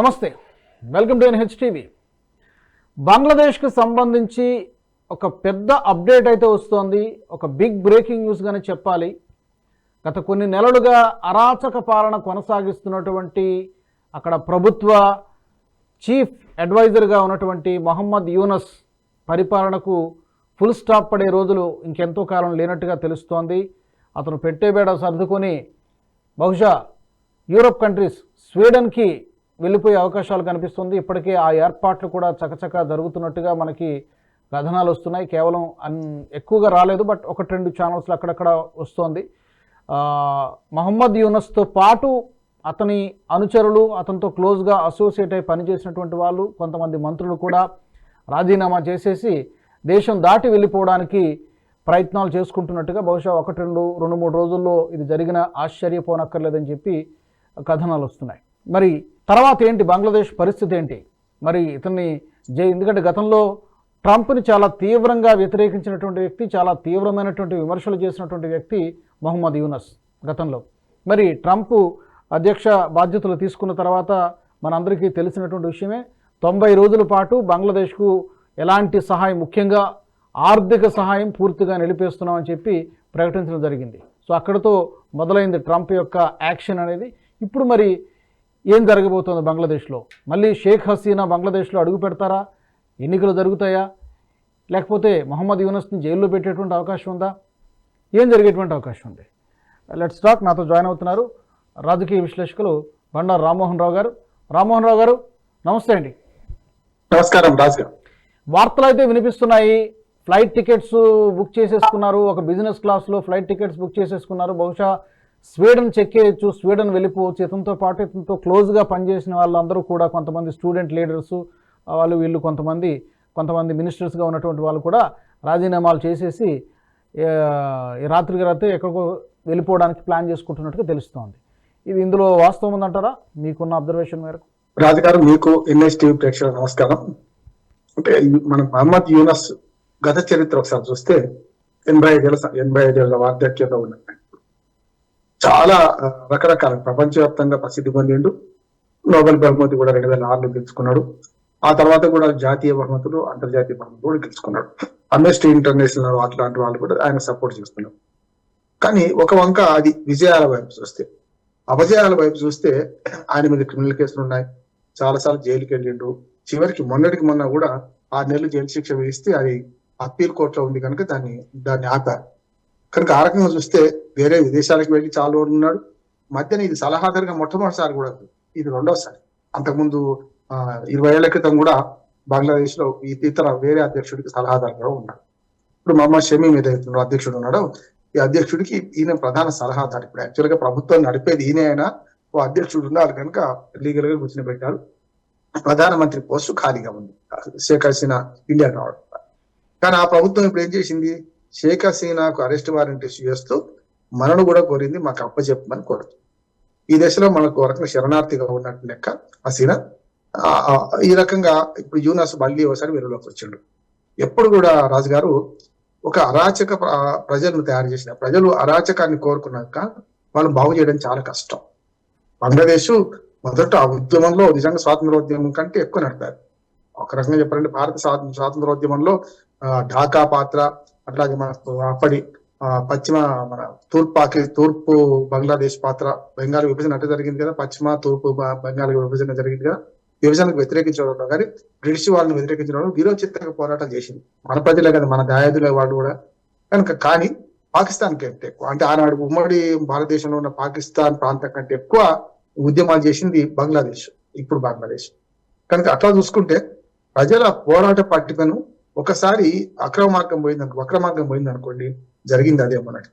నమస్తే. Welcome to NH TV బంగ్లాదేశ్కి సంబంధించి ఒక పెద్ద అప్డేట్ అయితే వస్తోంది. ఒక బిగ్ బ్రేకింగ్ న్యూస్గానే చెప్పాలి. గత కొన్ని నెలలుగా అరాచక పాలన కొనసాగిస్తున్నటువంటి అక్కడ ప్రభుత్వ చీఫ్ అడ్వైజర్గా ఉన్నటువంటి మొహమ్మద్ యూనస్ పరిపాలనకు ఫుల్ స్టాప్ పడే రోజులు ఇంకెంతో కాలం లేనట్టుగా తెలుస్తోంది. అతను పెట్టేబేడ సర్దుకొని బహుశా యూరప్ కంట్రీస్ స్వీడన్కి వెళ్ళిపోయే అవకాశాలు కనిపిస్తుంది. ఇప్పటికే ఆ ఏర్పాట్లు కూడా చకచక జరుగుతున్నట్టుగా మనకి కథనాలు వస్తున్నాయి. కేవలం అన్ ఎక్కువగా రాలేదు బట్ ఒకటి రెండు ఛానల్స్లో అక్కడక్కడ వస్తోంది. మహమ్మద్ యూనస్తో పాటు అతని అనుచరులు అతనితో క్లోజ్గా అసోసియేట్ అయి పనిచేసినటువంటి వాళ్ళు కొంతమంది మంత్రులు కూడా రాజీనామా చేసేసి దేశం దాటి వెళ్ళిపోవడానికి ప్రయత్నాలు చేసుకుంటున్నట్టుగా బహుశా ఒకటి రెండు రెండు మూడు రోజుల్లో ఇది జరిగిన ఆశ్చర్యపోనక్కర్లేదని చెప్పి కథనాలు వస్తున్నాయి. మరి తర్వాత ఏంటి? బంగ్లాదేశ్ పరిస్థితి ఏంటి? మరి ఇతన్ని జై ఎందుకంటే గతంలో ట్రంప్ని చాలా తీవ్రంగా వ్యతిరేకించినటువంటి వ్యక్తి చాలా తీవ్రమైనటువంటి విమర్శలు చేసినటువంటి వ్యక్తి మొహమ్మద్ యూనస్ గతంలో. మరి ట్రంప్ అధ్యక్ష బాధ్యతలు తీసుకున్న తర్వాత మనందరికీ తెలిసినటువంటి విషయమే తొంభై రోజుల పాటు బంగ్లాదేశ్కు ఎలాంటి సహాయం ముఖ్యంగా ఆర్థిక సహాయం పూర్తిగా నిలిపేస్తున్నామని చెప్పి ప్రకటించడం జరిగింది. సో అక్కడతో మొదలైంది ట్రంప్ యొక్క యాక్షన్ అనేది. ఇప్పుడు మరి ఏం జరగబోతోంది బంగ్లాదేశ్లో? మళ్ళీ షేక్ హసీనా బంగ్లాదేశ్లో అడుగు పెడతారా? ఎన్నికలు జరుగుతాయా? లేకపోతే మొహమ్మద్ యూనస్ని జైల్లో పెట్టేటువంటి అవకాశం ఉందా? ఏం జరిగేటువంటి అవకాశం ఉంది? లెట్స్ టాక్ నాతో జాయిన్ అవుతున్నారు రాజకీయ విశ్లేషకులు బండారు రామ్మోహన్ రావు గారు. రామ్మోహన్ రావు గారు నమస్తే అండి. నమస్కారం వార్తలు అయితే వినిపిస్తున్నాయి. ఫ్లైట్ టికెట్స్ బుక్ చేసేసుకున్నారు. ఒక బిజినెస్ క్లాస్లో ఫ్లైట్ టికెట్స్ బుక్ చేసేసుకున్నారు. బహుశా స్వీడన్ చెక్ చేయొచ్చు స్వీడన్ వెళ్ళిపోవచ్చు ఇతనితో పాటు ఇతనితో క్లోజ్గా పనిచేసిన వాళ్ళందరూ కూడా కొంతమంది స్టూడెంట్ లీడర్స్ వాళ్ళు వీళ్ళు కొంతమంది కొంతమంది మినిస్టర్స్గా ఉన్నటువంటి వాళ్ళు కూడా రాజీనామాలు చేసేసి రాత్రికి రాత్రి ఎక్కడికో వెళ్ళిపోవడానికి ప్లాన్ చేసుకుంటున్నట్టుగా తెలుస్తోంది. ఇది ఇందులో వాస్తవం ఉందంటారా? మీకున్న అబ్జర్వేషన్ మేరకు. రాజుగారు మీకు ఎన్ఎస్టీవీ ప్రేక్షకులకు నమస్కారం. అంటే మన మహమ్మద్ యూనస్ గత చరిత్ర ఒకసారి చూస్తే ఎనభై ఐదేళ్ళ ఎనభై ఐదేళ్ళ వార్ధక్యత ఉన్నాడు చాలా రకరకాల ప్రపంచవ్యాప్తంగా ప్రసిద్ధి పొందిండు. నోబెల్ బహుమతి కూడా రెండు వేల ఆరులో గెలుచుకున్నాడు. ఆ తర్వాత కూడా జాతీయ బహుమతులు అంతర్జాతీయ బహుమతులు కూడా గెలుచుకున్నాడు. అమ్నెస్టీ ఇంటర్నేషనల్ అట్లాంటి వాళ్ళు కూడా ఆయన సపోర్ట్ చేస్తున్నారు. కానీ ఒక వంక అది విజయాల వైపు చూస్తే. అపజయాల వైపు చూస్తే ఆయన మీద క్రిమినల్ కేసులు ఉన్నాయి. చాలాసార్లు జైలుకి వెళ్ళిండు. చివరికి మొన్నటికి మొన్న కూడా ఆరు నెలలు జైలు శిక్ష వేస్తే అది అప్పీల్ కోర్టులో ఉంది కనుక దాన్ని దాన్ని ఆపారు. కనుక ఆ రకంగా చూస్తే వేరే విదేశాలకు వెళ్ళి చాలా రోజులు ఉన్నాడు. మధ్యన ఇది సలహాదారుగా మొట్టమొదటిసారి కూడా ఇది రెండోసారి. అంతకుముందు ఆ, ఇరవై ఏళ్ళ క్రితం కూడా బంగ్లాదేశ్లో ఇతర వేరే అధ్యక్షుడికి సలహాదారుగా ఉన్నాడు. ఇప్పుడు మహమ్మద్ షమీ మీద అధ్యక్షుడు ఉన్నాడో. ఈ అధ్యక్షుడికి ఈయన ప్రధాన సలహాదారు. ఇప్పుడు యాక్చువల్గా ప్రభుత్వం నడిపేది ఈయన అయినా ఓ అధ్యక్షుడు ఉన్నారు కనుక లీగల్గా కూర్చుని పెట్టారు ప్రధానమంత్రి పోస్టు ఖాళీగా ఉంది. షేక్ హసీనా ఇండియా రావడం. కానీ ఆ ప్రభుత్వం ఇప్పుడు ఏం చేసింది? షేక్ హసీనాకు అరెస్ట్ వారెంట్ ఇష్యూ చేస్తూ మనను కూడా కోరింది మాకు అప్పచెప్పమని కోరదు ఈ దశలో మనకు ఒక రకంగా శరణార్థిగా ఉన్నట్టు లెక్క హసీనా ఆ, ఈ రకంగా ఇప్పుడు యూనాస్ మళ్ళీ ఒకసారి వెలుగులోకి వచ్చిండు. ఎప్పుడు కూడా రాజుగారు ఒక అరాచక ప్రజలను తయారు చేసిన ప్రజలు అరాచకాన్ని కోరుకున్నాక వాళ్ళు బాగు చేయడం చాలా కష్టం. బంగ్లాదేశ్ మొదట ఆ ఉద్యమంలో నిజంగా స్వాతంత్రోద్యమం కంటే ఎక్కువ నడిపారు. ఒక రకంగా చెప్పాలంటే భారత స్వాతంత్ర స్వాతంత్రోద్యమంలో ఢాకా పాత్ర అట్లాగే మన అప్పటి పశ్చిమ మన తూర్పు పాకి తూర్పు బంగ్లాదేశ్ పాత్ర బెంగాల్ విభజన అట్ట జరిగింది కదా పశ్చిమ తూర్పు బెంగాల్ విభజన జరిగింది కదా విభజనకు వ్యతిరేకించడం కానీ బ్రిటిష్ వాళ్ళని వ్యతిరేకించడం వీరోచితంగా పోరాటం చేసింది మన ప్రజలే కదా మన దాయాదులే వాళ్ళు కూడా. కనుక కానీ పాకిస్తాన్ కంటే ఎక్కువ అంటే ఆనాడు ఉమ్మడి భారతదేశంలో ఉన్న పాకిస్తాన్ ప్రాంతం కంటే ఎక్కువ ఉద్యమాలు చేసింది బంగ్లాదేశ్ ఇప్పుడు బంగ్లాదేశ్. కనుక అట్లా చూసుకుంటే ప్రజల పోరాట పట్టికను ఒకసారి అక్రమ మార్గం పోయింది అనుకో మార్గం పోయింది అనుకోండి జరిగింది అదే మనకి.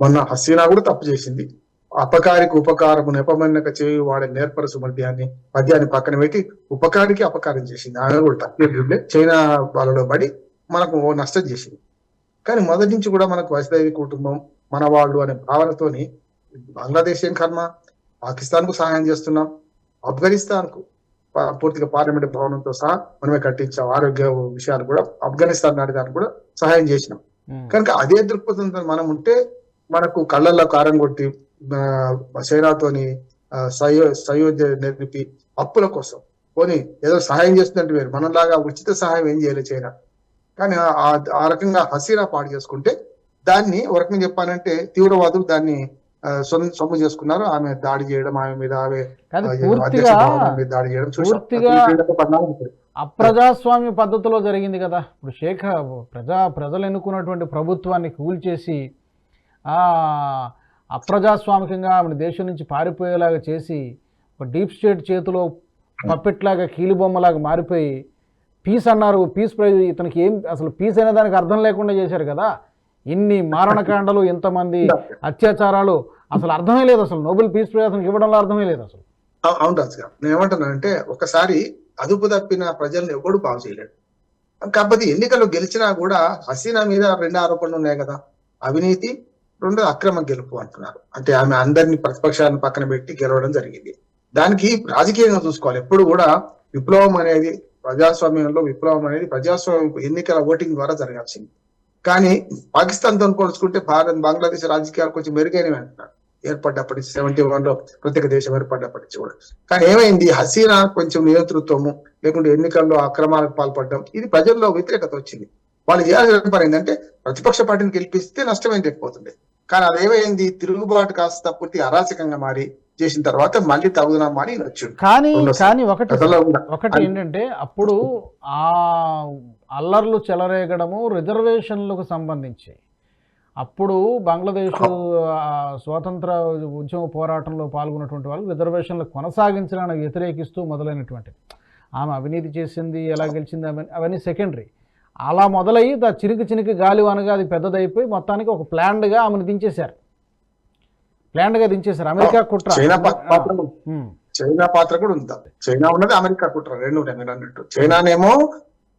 మొన్న హసీనా కూడా తప్పు చేసింది. అపకారికి ఉపకారము నెపమన్నక చేయి వాడే నేర్పరసు మద్యాన్ని పద్యాన్ని పక్కన పెట్టి ఉపకారికి అపకారం చేసింది. ఆమె కూడా తప్పే చైనా వాళ్ళలో పడి మనకు ఓ నష్టం చేసింది. కానీ మొదటి నుంచి కూడా మనకు వసుదైవి కుటుంబం మన వాళ్ళు అనే భావనతోని బంగ్లాదేశ్ ఏం కర్మ? పాకిస్తాన్కు సహాయం చేస్తున్నాం. ఆఫ్ఘనిస్తాన్కు పూర్తిగా పార్లమెంట్ భవనంతో సహా మనమే కట్టించాం. ఆరోగ్య విషయాలు కూడా ఆఫ్ఘనిస్తాన్ నాటి దానికి కూడా సహాయం చేసినాం. కనుక అదే దృక్పథంతో మనం ఉంటే మనకు కళ్ళల్లో కారం కొట్టి ఆ, సయో సయోధ్య నిర్మిపి అప్పుల కోసం. పోనీ ఏదో సహాయం చేస్తున్నట్టు వేరు. మనలాగా ఉచిత సహాయం ఏం చేయలేదు చైనా. కానీ ఆ- రకంగా హసీనా పాడు చేసుకుంటే దాన్ని ఒక రకంగా చెప్పాలంటే తీవ్రవాదులు దాన్ని సొమ్ము చేసుకున్నారు. ఆమె దాడి చేయడం ఆమె మీద ఆమె దాడి చేయడం చూసాం. అప్రజాస్వామ్య పద్ధతిలో జరిగింది కదా. ఇప్పుడు షేక్ ప్రజా ప్రజలు ఎన్నుకున్నటువంటి ప్రభుత్వాన్ని కూల్చేసి అప్రజాస్వామికంగా ఆమె దేశం నుంచి పారిపోయేలాగా చేసి ఒక డీప్ స్టేట్ చేతిలో పప్పెట్లాగా కీలుబొమ్మలాగా మారిపోయి పీస్ అన్నారు పీస్ ప్రైజ్ ఇతనికి ఏం అసలు పీస్ అనే దానికి అర్థం లేకుండా చేశారు కదా. ఇన్ని మారణకాండలు ఇంతమంది అత్యాచారాలు అసలు అర్థమే లేదు అసలు. నోబెల్ పీస్ ప్రైజ్ అతనికి ఇవ్వడంలో అర్థమే లేదు అసలు. అవును రాజు గారు. నేను ఏమంటున్నానంటే ఒకసారి అదుపు తప్పిన ప్రజల్ని ఎవడు బాగు చేయలేడు. కాకపోతే ఎన్నికలు గెలిచినా కూడా హసీనా మీద రెండు ఆరోపణలు ఉన్నాయి కదా. అవినీతి రెండు అక్రమ గెలుపు అంటున్నారు. అంటే ఆమె అందరినీ ప్రతిపక్షాలను పక్కన పెట్టి గెలవడం జరిగింది. దానికి రాజకీయంగా చూసుకోవాలి. ఎప్పుడు కూడా విప్లవం అనేది ప్రజాస్వామ్యంలో విప్లవం అనేది ప్రజాస్వామ్య ఎన్నికల ఓటింగ్ ద్వారా జరగాల్సింది. కానీ పాకిస్తాన్తో పోల్చుకుంటే భారత్ బంగ్లాదేశ్ రాజకీయాలు కొంచెం మెరుగైనవి అంటున్నారు. ఏర్పడ్డప్పటి సెవెంటీ వన్లో ప్రత్యేక దేశం ఏర్పడ్డప్పటి నుంచి కూడా. కానీ ఏమైంది? హసీనా కొంచెం నియంతృత్వము లేకుంటే ఎన్నికల్లో అక్రమాలకు పాల్పడడం ఇది ప్రజల్లో వ్యతిరేకత వచ్చింది. వాళ్ళు చేయాల్సిన పని ఏంటంటే ప్రతిపక్ష పార్టీని గెలిపిస్తే నష్టం లేకపోతుంది కానీ అదేమైంది తిరుగుబాటు కాస్త పూర్తి అరాచకంగా మారి చేసిన తర్వాత మళ్ళీ తగుదనా మారి ఈయన వచ్చాడు కానీ. కానీ ఒకటి ఒకటి ఏంటంటే అప్పుడు ఆ అల్లర్లు చెలరేగడము రిజర్వేషన్లకు సంబంధించి. అప్పుడు బంగ్లాదేశ్ స్వాతంత్ర ఉద్యమ పోరాటంలో పాల్గొన్నటువంటి వాళ్ళు రిజర్వేషన్లు కొనసాగించడానికి వ్యతిరేకిస్తూ మొదలైనటువంటి ఆమె అవినీతి చేసింది ఎలా గెలిచింది అవన్నీ అవన్నీ సెకండరీ అలా మొదలయ్యి దా చినికి చినికి గాలి అనగా అది పెద్దదైపోయి మొత్తానికి ఒక ప్లాన్డ్గా ఆమెను దించేశారు. ప్లాన్డ్గా దించేశారు. అమెరికా కుట్ర. చైనా పాత్ర కూడా- ఉమ్, చైనా పాత్ర కూడా ఉంది. చైనా ఉన్నది అమెరికా కుట్ర రెండు అన్నట్టు. చైనానేమో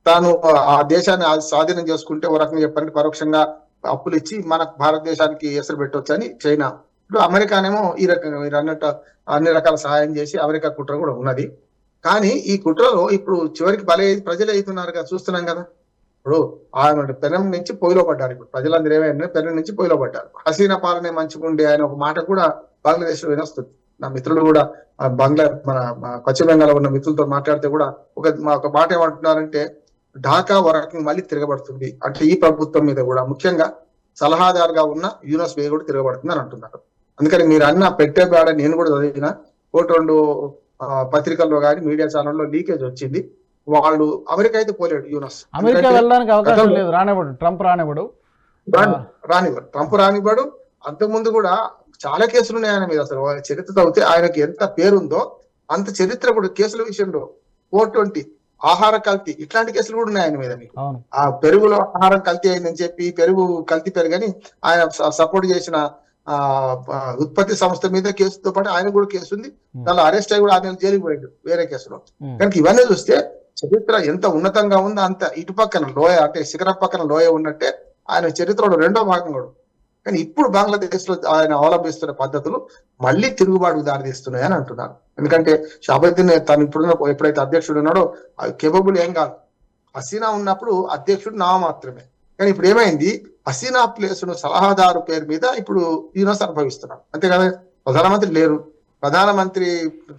తాను ఆ దేశాన్ని స్వాధీనం చేసుకుంటే ఒక రకంగా చెప్పండి పరోక్షంగా అప్పులు ఇచ్చి మన భారతదేశానికి ఎసరు పెట్టవచ్చు అని చైనా. ఇప్పుడు అమెరికానేమో ఈ రకంగా మీరు అన్నట్టు అన్ని రకాల సహాయం చేసి అమెరికా కుట్ర కూడా ఉన్నది. కానీ ఈ కుట్రలో ఇప్పుడు చివరికి బలే ప్రజలు అవుతున్నారు కదా చూస్తున్నాం కదా. ఇప్పుడు ఆయన పెనం నుంచి పొయ్యిలో పడ్డారు ఇప్పుడు ప్రజలందరూ ఏమైనా పెనం నుంచి పొయ్యిలో పడ్డారు. హసీనా పాలనే మంచిగుండే ఆయన ఒక మాట కూడా బంగ్లాదేశ్లో వినొస్తుంది. నా మిత్రులు కూడా బంగ్లా మన మన పశ్చిమ బెంగాల్ ఉన్న మిత్రులతో మాట్లాడితే కూడా ఒక మా ఒక మాట ఏమంటున్నారంటే ఢాకా వరకు మళ్ళీ తిరగబడుతుంది. అంటే ఈ ప్రభుత్వం మీద కూడా ముఖ్యంగా సలహాదారుగా ఉన్న యూనస్ మీద కూడా తిరగబడుతుంది అని అంటున్నారు. అందుకని మీరు అన్న పెట్టే బేడ నేను కూడా చదివిన ఒకటి రెండు పత్రికల్లో కానీ మీడియా ఛానల్లో లీకేజ్ వచ్చింది. వాళ్ళు అమెరికా అయితే పోలేడు యూనస్. అమెరికా వెళ్ళడానికి అవకాశం లేదు. రానివ్వడు. ట్రంప్ రానివ్వడు. రాని- రానివ్వడు. ట్రంప్ రానివ్వడు. అంతకుముందు కూడా చాలా కేసులు ఉన్నాయి ఆయన మీద అసలు. చరిత్ర చదివితే ఆయనకి ఎంత పేరుందో అంత చరిత్ర కూడా కేసుల విషయంలో. ఫోర్ ట్వంటీ ఆహార కల్తీ ఇట్లాంటి కేసులు కూడా ఉన్నాయి ఆయన మీద మీకు. ఆ పెరుగులో ఆహారం కల్తీ అయిందని చెప్పి పెరుగు కల్తీ పెరుగని ఆయన సపోర్ట్ చేసిన ఆ ఉత్పత్తి సంస్థ మీద కేసుతో పాటు ఆయన కూడా కేసు ఉంది. దానిలో అరెస్ట్ అయ్యి కూడా నెలలు జైలుకి పోయిండు వేరే కేసులో. కనుక ఇవన్నీ చూస్తే చరిత్ర ఎంత ఉన్నతంగా ఉందో అంత ఇటు పక్కన లోయ అంటే శిఖర పక్కన లోయ ఉన్నట్టే ఆయన చరిత్రలో రెండో భాగం కూడా కానీ ఇప్పుడు బంగ్లాదేశ్లో ఆయన అవలంబిస్తున్న పద్ధతులు మళ్ళీ తిరుగుబాటుకు దారితీస్తున్నాయి అని అంటున్నారు. ఎందుకంటే షాబుద్దీన్ తను ఇప్పుడున్న ఎప్పుడైతే అధ్యక్షుడు ఉన్నాడో కేపబుల్ ఏం కాదు. హసీనా ఉన్నప్పుడు అధ్యక్షుడు నా మాత్రమే. కానీ ఇప్పుడు ఏమైంది? హసీనా ప్లేస్ను సలహాదారు పేరు మీద ఇప్పుడు యూనస్ అనుభవిస్తున్నాడు అంతే కదా? ప్రధానమంత్రి లేరు. ప్రధానమంత్రి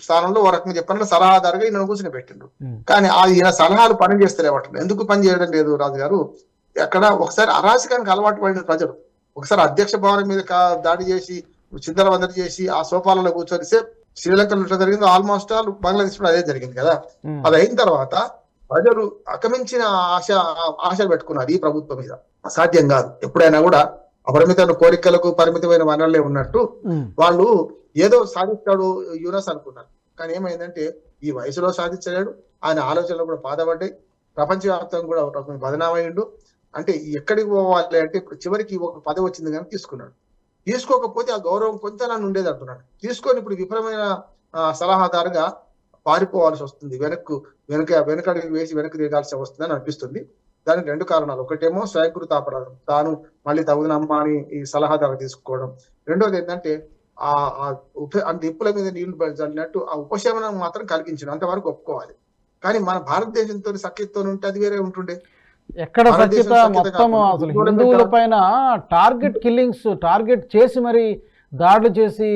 స్థానంలో ఒక రకంగా చెప్పాలంటే సలహాదారుగా ఈయన కూర్చుని పెట్టిండ్రు ఉమ్. కానీ ఆ ఈయన సలహాలు పని చేస్తలేవట్లేదు ఎందుకు పని చేయడం లేదు రాజు గారు అక్కడ ఒకసారి అరాచకానికి అలవాటు పడిన ప్రజలు. ఒకసారి అధ్యక్ష భవనం మీద దాడి చేసి చిందరవందర చేసి ఆ సోఫాలలో కూర్చొని సేపు శ్రీలంకలో ఎట్లా జరిగిందో. ఆల్మోస్ట్ ఆల్ బంగ్లాదేశ్లో అదే జరిగింది కదా. అది అయిన తర్వాత ప్రజలు అకమించిన ఆశ ఆశలు పెట్టుకున్నారు ఈ ప్రభుత్వం మీద. అసాధ్యం కాదు. ఎప్పుడైనా కూడా అపరిమితమైన కోరికలకు పరిమితమైన వనరులే ఉన్నట్టు. వాళ్ళు ఏదో సాధిస్తాడు యునస్ అనుకున్నారు. కానీ ఏమైందంటే ఈ వయసులో సాధించలేడు. ఆయన ఆలోచనలు కూడా బాధపడ్డాయి. ప్రపంచవ్యాప్తంగా కూడా ఒక బదనామయ్యిండు. అంటే ఎక్కడికి పోవాలి అంటే ఇప్పుడు చివరికి ఒక పదవి వచ్చింది కానీ తీసుకున్నాడు. తీసుకోకపోతే ఆ గౌరవం కొంత నన్ను ఉండేది అంటున్నాడు. తీసుకొని ఇప్పుడు విఫలమైన సలహాదారుగా పారిపోవాల్సి వస్తుంది. వెనక్కు వెనక వెనకడికి వేసి వెనక్కి దిగాల్సి వస్తుందని అనిపిస్తుంది. దానికి రెండు కారణాలు. ఒకటేమో స్వయంకృత అపరాధం. తాను మళ్ళీ తగుదనమ్మా అని ఈ సలహాదారు తీసుకోవడం. రెండోది ఏంటంటే ఆ ఆ ఉప అంటే మీద నీళ్ళు చల్లినట్టు ఆ ఉపశమనం మాత్రం కలిగించిన అంతవరకు ఒప్పుకోవాలి. కానీ మన భారతదేశంతో సఖ్యతతో ఉంటే అది వేరే ఉంటుండే. ఎక్కడ సఖ్యత మొత్తం అసలు హిందువుల పైన టార్గెట్ కిల్లింగ్స్ టార్గెట్ చేసి మరి దాడులు చేసి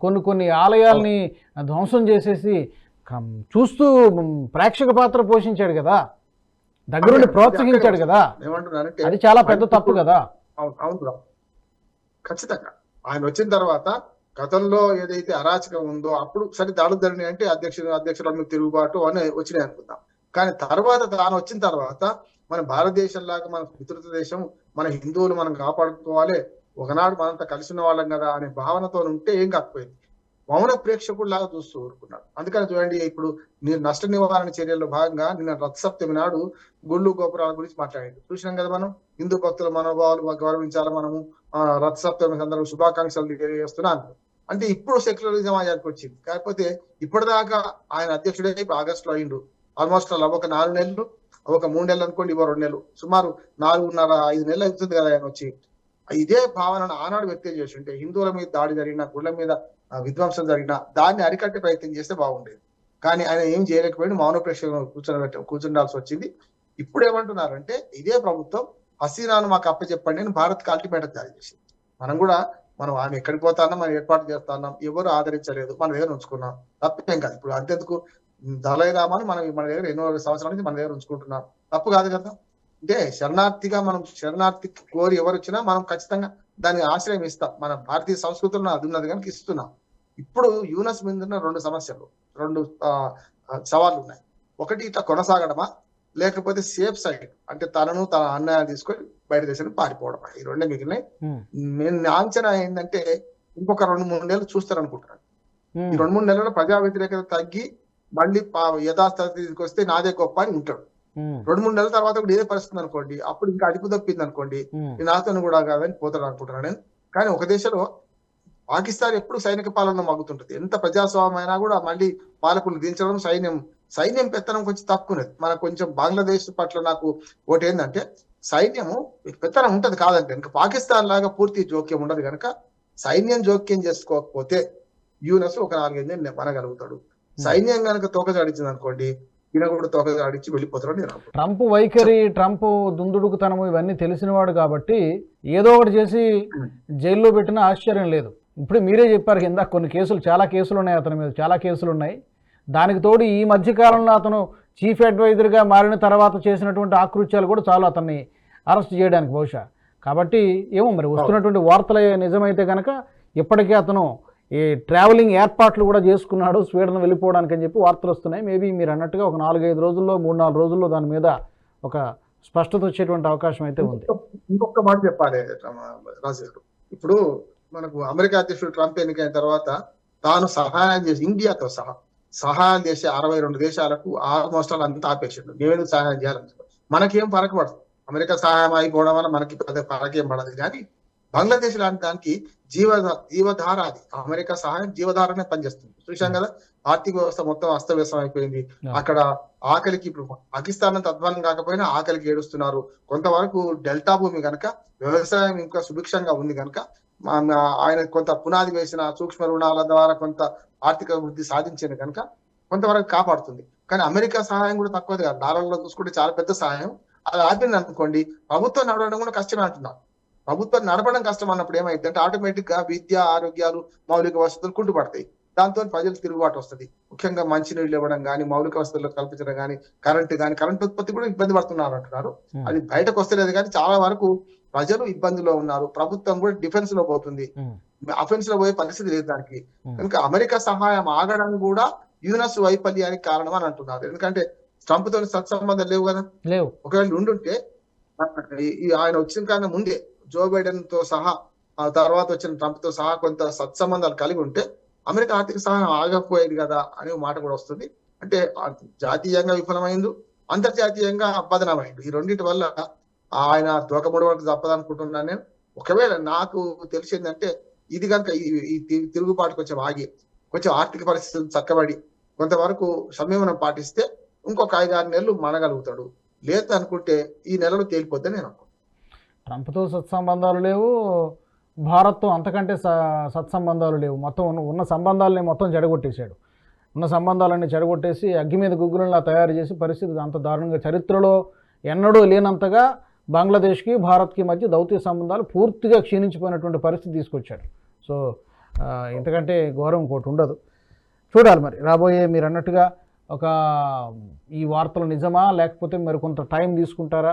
కొన్ని కొన్ని ఆలయాల్ని ధ్వంసం చేసేసి చూస్తూ ప్రేక్షక పాత్ర పోషించాడు కదా. దగ్గరుండి ప్రోత్సహించాడు కదా. అది చాలా పెద్ద తప్పు కదా. అవును. ఖచ్చితంగా. ఆయన వచ్చిన తర్వాత గతంలో ఏదైతే అరాచకం ఉందో అప్పుడు సరే దాడులు జరిగినాయి అంటే అధ్యక్షుడు అధ్యక్షుల మీద తిరుగుబాటు అని వచ్చినాయి అనుకుందాం. కానీ తర్వాత తాను వచ్చిన తర్వాత మన భారతదేశం లాగా మన పితృత్వ దేశం మన హిందువులు మనం కాపాడుకోవాలి. ఒకనాడు మనంతా కలిసి ఉన్న వాళ్ళం కదా అనే భావనతో ఉంటే ఏం కాకపోయింది? మౌన ప్రేక్షకుడు లాగా చూస్తూ ఊరుకున్నాడు. అందుకని చూడండి ఇప్పుడు నేను నష్ట నివారణ చర్యల్లో భాగంగా నిన్న రథసప్తమి నాడు గుళ్ళు గోపురాల గురించి మాట్లాడాడు. చూసినాం కదా మనం? హిందూ భక్తుల మనోభావాలు గౌరవించాలి మనము. ఆ, రథ సందర్భంగా శుభాకాంక్షలు తెలియజేస్తున్నాను. అంటే ఇప్పుడు సెక్యులరిజం ఆయనకు వచ్చింది. కాకపోతే ఇప్పటిదాకా ఆయన అధ్యక్షుడే ఇప్పుడు ఆగస్టులో అయిండు. ఆల్మోస్ట్ అలా ఒక నాలుగు నెలలు ఒక మూడు నెలలు అనుకోండి ఇవ్వ రెండు నెలలు. సుమారు నాలుగున్నర ఐదు నెలలు అవుతుంది కదా ఆయన వచ్చి. ఇదే భావనను ఆనాడు వ్యక్తం చేసి ఉంటే హిందువుల మీద దాడి జరిగిన గుళ్ళ మీద విధ్వంసం జరిగినా దాన్ని అరికట్టే ప్రయత్నం చేస్తే బాగుండేది. కానీ ఆయన ఏం చేయలేకపోయింది మౌన ప్రేక్షకులను కూర్చోబెట్ట కూర్చుండాల్సి వచ్చింది. ఇప్పుడు ఏమంటున్నారంటే ఇదే ప్రభుత్వం హసీనాను మాకు అప్పచెప్పండి అని భారత్కి అల్టిమేటం జారీ చేసింది. మనం కూడా మనం ఆమె ఎక్కడికి పోతాన్నాం మనం ఏర్పాటు చేస్తాన్నాం ఎవరు ఆదరించలేదు మనం దగ్గర ఉంచుకున్నాం. తప్పేం కాదు. ఇప్పుడు అంతెందుకు? దళై రామాను మనం మన దగ్గర ఎన్నో సంవత్సరాల నుంచి మన దగ్గర ఉంచుకుంటున్నాం. తప్పు కాదు కదా? అంటే శరణార్థిగా మనం శరణార్థి కోరి ఎవరు వచ్చినా మనం ఖచ్చితంగా దానికి ఆశ్రయం ఇస్తాం. మన భారతీయ సంస్కృతిలో అది ఉన్నది కనుక ఇస్తున్నాం. ఇప్పుడు యూనస్ మీద ఉన్న రెండు సమస్యలు రెండు సవాళ్ళు ఉన్నాయి. ఒకటి ఇట్లా కొనసాగడమా? లేకపోతే సేఫ్ సైడ్ అంటే తనను తన అన్నయ్య తీసుకొని బయట దేశానికి పారిపోవడమా? ఈ రెండే మిగిలినాయి. నేను నా అంచనా ఏంటంటే ఇంకొక రెండు మూడు నెలలు చూస్తారు అనుకుంటున్నాను ఉమ్, ఈ రెండు మూడు నెలల్లో ప్రజా వ్యతిరేకత తగ్గి మళ్ళీ పా- యథాస్థితికి వస్తే నాదే గొప్ప అని ఉంటాడు. రెండు మూడు నెలల తర్వాత కూడా ఇదే పరిస్థితి అనుకోండి. అప్పుడు ఇంకా అదుపు తప్పింది అనుకోండి. నాతో కూడా కాదని పోతాడు అనుకుంటున్నాను నేను. కానీ ఒక దేశంలో పాకిస్తాన్ ఎప్పుడు సైనిక పాలన మగ్గుతుంటది. ఎంత ప్రజాస్వామ్యం అయినా కూడా మళ్ళీ పాలకులు దించడం సైన్యం సైన్యం పెత్తనం కొంచెం తక్కువనేది మనకు కొంచెం బంగ్లాదేశ్ పట్ల నాకు ఒకటి ఏంటంటే సైన్యము పెత్తనం ఉంటది కాదంటే. ఇంకా పాకిస్తాన్ లాగా పూర్తి జోక్యం ఉండదు కనుక సైన్యం జోక్యం చేసుకోకపోతే యూనస్ ఒక నాలుగైదు మనగలుగుతాడు సైన్యం కనుక తోకజాడించింది అనుకోండి ఈయన కూడా తోకజాడించి వెళ్ళిపోతాడు నేను. ట్రంప్ వైఖరి ట్రంప్ దుందుడుకుతనము ఇవన్నీ తెలిసినవాడు కాబట్టి ఏదో ఒకటి చేసి జైల్లో పెట్టినా ఆశ్చర్యం లేదు. ఇప్పుడు మీరే చెప్పారు కింద కొన్ని కేసులు చాలా కేసులు ఉన్నాయి అతని మీద చాలా కేసులు ఉన్నాయి. దానికి తోడు ఈ మధ్య కాలంలో అతను చీఫ్ అడ్వైజర్గా మారిన తర్వాత చేసినటువంటి ఆకృత్యాలు కూడా చాలు అతన్ని అరెస్ట్ చేయడానికి బహుశా. కాబట్టి ఏమో మరి వస్తున్నటువంటి వార్తలు నిజమైతే కనుక ఇప్పటికే అతను ఈ ట్రావెలింగ్ ఏర్పాట్లు కూడా చేసుకున్నాడు స్వీడన్ వెళ్ళిపోవడానికి అని చెప్పి వార్తలు వస్తున్నాయి. మేబీ మీరు అన్నట్టుగా ఒక నాలుగైదు రోజుల్లో మూడు నాలుగు రోజుల్లో దాని మీద ఒక స్పష్టత వచ్చేటువంటి అవకాశం అయితే ఉంది. ఇంకొక మాట చెప్పాలి రాజు ఇప్పుడు మనకు అమెరికా అధ్యక్షుడు ట్రంప్ ఎన్నికైన తర్వాత తాను సహాయం చేసి ఇండియాతో సహా సహాయం చేసే అరవై రెండు దేశాలకు ఆల్మోస్ట్ అంతా ఆపేసిండు. మేమేందుకు సహాయం చేయాలని మనకేం పడకపడదు అమెరికా సహాయం అయిపోవడం వల్ల మనకి పెద్ద పరకేం పడదు. కానీ బంగ్లాదేశ్ లాంటి దానికి జీవ జీవధార అది అమెరికా సహాయం జీవధారనే పనిచేస్తుంది. చూసాం కదా ఆర్థిక వ్యవస్థ మొత్తం అస్తవ్యస్తం అయిపోయింది అక్కడ ఆకలికి ఇప్పుడు పాకిస్తాన్ అంత అధ్వానం కాకపోయినా ఆకలికి ఏడుస్తున్నారు. కొంతవరకు డెల్టా భూమి కనుక వ్యవసాయం ఇంకా సుభిక్షంగా ఉంది కనుక ఆయన కొంత పునాది వేసిన సూక్ష్మ రుణాల ద్వారా కొంత ఆర్థిక వృద్ధి సాధించింది కనుక కొంతవరకు కాపాడుతుంది. కానీ అమెరికా సహాయం కూడా తక్కువది కాదు. డాలర్లో చూసుకుంటే చాలా పెద్ద సహాయం. అది ఆపింది అనుకోండి ప్రభుత్వం నడవడం కూడా కష్టమే అంటున్నారు ప్రభుత్వం నడపడం కష్టం అన్నప్పుడు ఏమైంది అంటే ఆటోమేటిక్గా విద్య ఆరోగ్యాలు మౌలిక వసతులు కుంటుపడతాయి. దాంతో ప్రజలు తిరుగుబాటు వస్తుంది. ముఖ్యంగా మంచినీళ్ళు ఇవ్వడం కానీ మౌలిక వసతులు కల్పించడం కానీ కరెంటు కానీ కరెంట్ ఉత్పత్తి కూడా ఇబ్బంది పడుతున్నారు అంటున్నారు. Hmm. అది బయటకు వస్తలేదు కానీ చాలా వరకు ప్రజలు ఇబ్బందిలో ఉన్నారు. ప్రభుత్వం కూడా డిఫెన్స్లో పోతుంది. అఫెన్స్లో పోయే పరిస్థితి లేదు దానికి. Hmm. కనుక అమెరికా సహాయం ఆగడం కూడా యునస్ వైఫల్యానికి కారణం అని అంటున్నారు. ఎందుకంటే ట్రంప్తో సత్సంబంధాలు లేవు కదా. ఒకవేళ ఉండుంటే ఆయన వచ్చిన కన్నా ముందే జో బైడెన్తో సహా ఆ తర్వాత వచ్చిన ట్రంప్తో సహా కొంత సత్సంబంధాలు కలిగి ఉంటే అమెరికా ఆర్థిక సహాయం ఆగకపోయేది కదా అనే మాట కూడా వస్తుంది. అంటే జాతీయంగా విఫలమైంది అంతర్జాతీయంగా బదనమైంది ఈ రెండింటి వల్ల ఆయన తోకముడి వరకు తప్పదనుకుంటున్నాను నేను. ఒకవేళ నాకు తెలిసిందంటే ఇది కనుక ఈ- తిరుగుబాటు కొంచెం ఆగి కొంచెం ఆర్థిక పరిస్థితులు చక్కబడి కొంతవరకు సంయమనం పాటిస్తే ఇంకొక ఐదు ఆరు నెలలు మనగలుగుతాడు లేదు అనుకుంటే ఈ నెలలో తేలిపోద్దని నేను ట్రంప్తో సత్సంబంధాలు లేవు భారత్తో అంతకంటే స సత్సంబంధాలు లేవు. మొత్తం ఉన్న ఉన్న సంబంధాలని మొత్తం చెడగొట్టేశాడు. ఉన్న సంబంధాలన్నీ చెడగొట్టేసి అగ్గి మీద గుగ్గులంలా తయారు చేసి పరిస్థితి అంత దారుణంగా చరిత్రలో ఎన్నడూ లేనంతగా బంగ్లాదేశ్కి భారత్కి మధ్య దౌత్య సంబంధాలు పూర్తిగా క్షీణించిపోయినటువంటి పరిస్థితి తీసుకొచ్చాడు. సో ఇంతకంటే ఘోరం ఇంకోటి ఉండదు. చూడాలి మరి. రాబోయే మీరు అన్నట్టుగా ఒక ఈ వార్తలు నిజమా? లేకపోతే మరి కొంత టైం తీసుకుంటారా?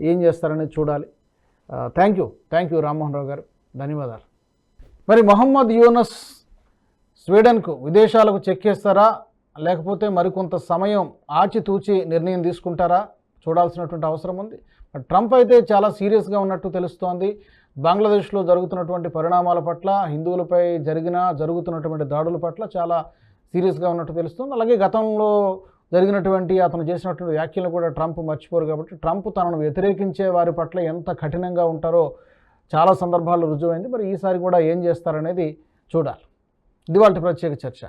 ఏం చేస్తారనేది చూడాలి. Thank you thank you Rammohan Rao garu. ధన్యవాదాలు. మరి మొహమ్మద్ యూనస్ స్వీడన్కు విదేశాలకు చెక్కేస్తారా లేకపోతే మరికొంత సమయం ఆచితూచి నిర్ణయం తీసుకుంటారా? చూడాల్సినటువంటి అవసరం ఉంది. మరి ట్రంప్ అయితే చాలా సీరియస్గా ఉన్నట్టు తెలుస్తోంది. బంగ్లాదేశ్లో జరుగుతున్నటువంటి పరిణామాల పట్ల హిందువులపై జరిగిన జరుగుతున్నటువంటి దాడుల పట్ల చాలా సీరియస్గా ఉన్నట్టు తెలుస్తుంది. అలాగే గతంలో జరిగినటువంటి అతను చేసినటువంటి వ్యాఖ్యలు కూడా ట్రంప్ మర్చిపోరు కాబట్టి ట్రంప్ తనను వ్యతిరేకించే వారి పట్ల ఎంత కఠినంగా ఉంటారో చాలా సందర్భాల్లో రుజువైంది. మరి ఈసారి కూడా ఏం చేస్తారనేది చూడాలి. ఇది వాళ్ళ ప్రత్యేక చర్చ.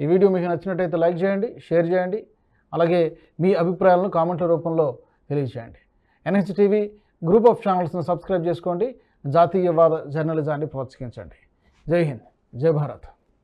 ఈ వీడియో మీకు నచ్చినట్టయితే లైక్ చేయండి షేర్ చేయండి అలాగే మీ అభిప్రాయాలను కామెంట్ల రూపంలో తెలియజేయండి. ఎన్హెచ్టీవీ గ్రూప్ ఆఫ్ ఛానల్స్ను సబ్స్క్రైబ్ చేసుకోండి జాతీయవాద జర్నలిజాన్ని ప్రోత్సహించండి. జై హింద్ జై భారత్.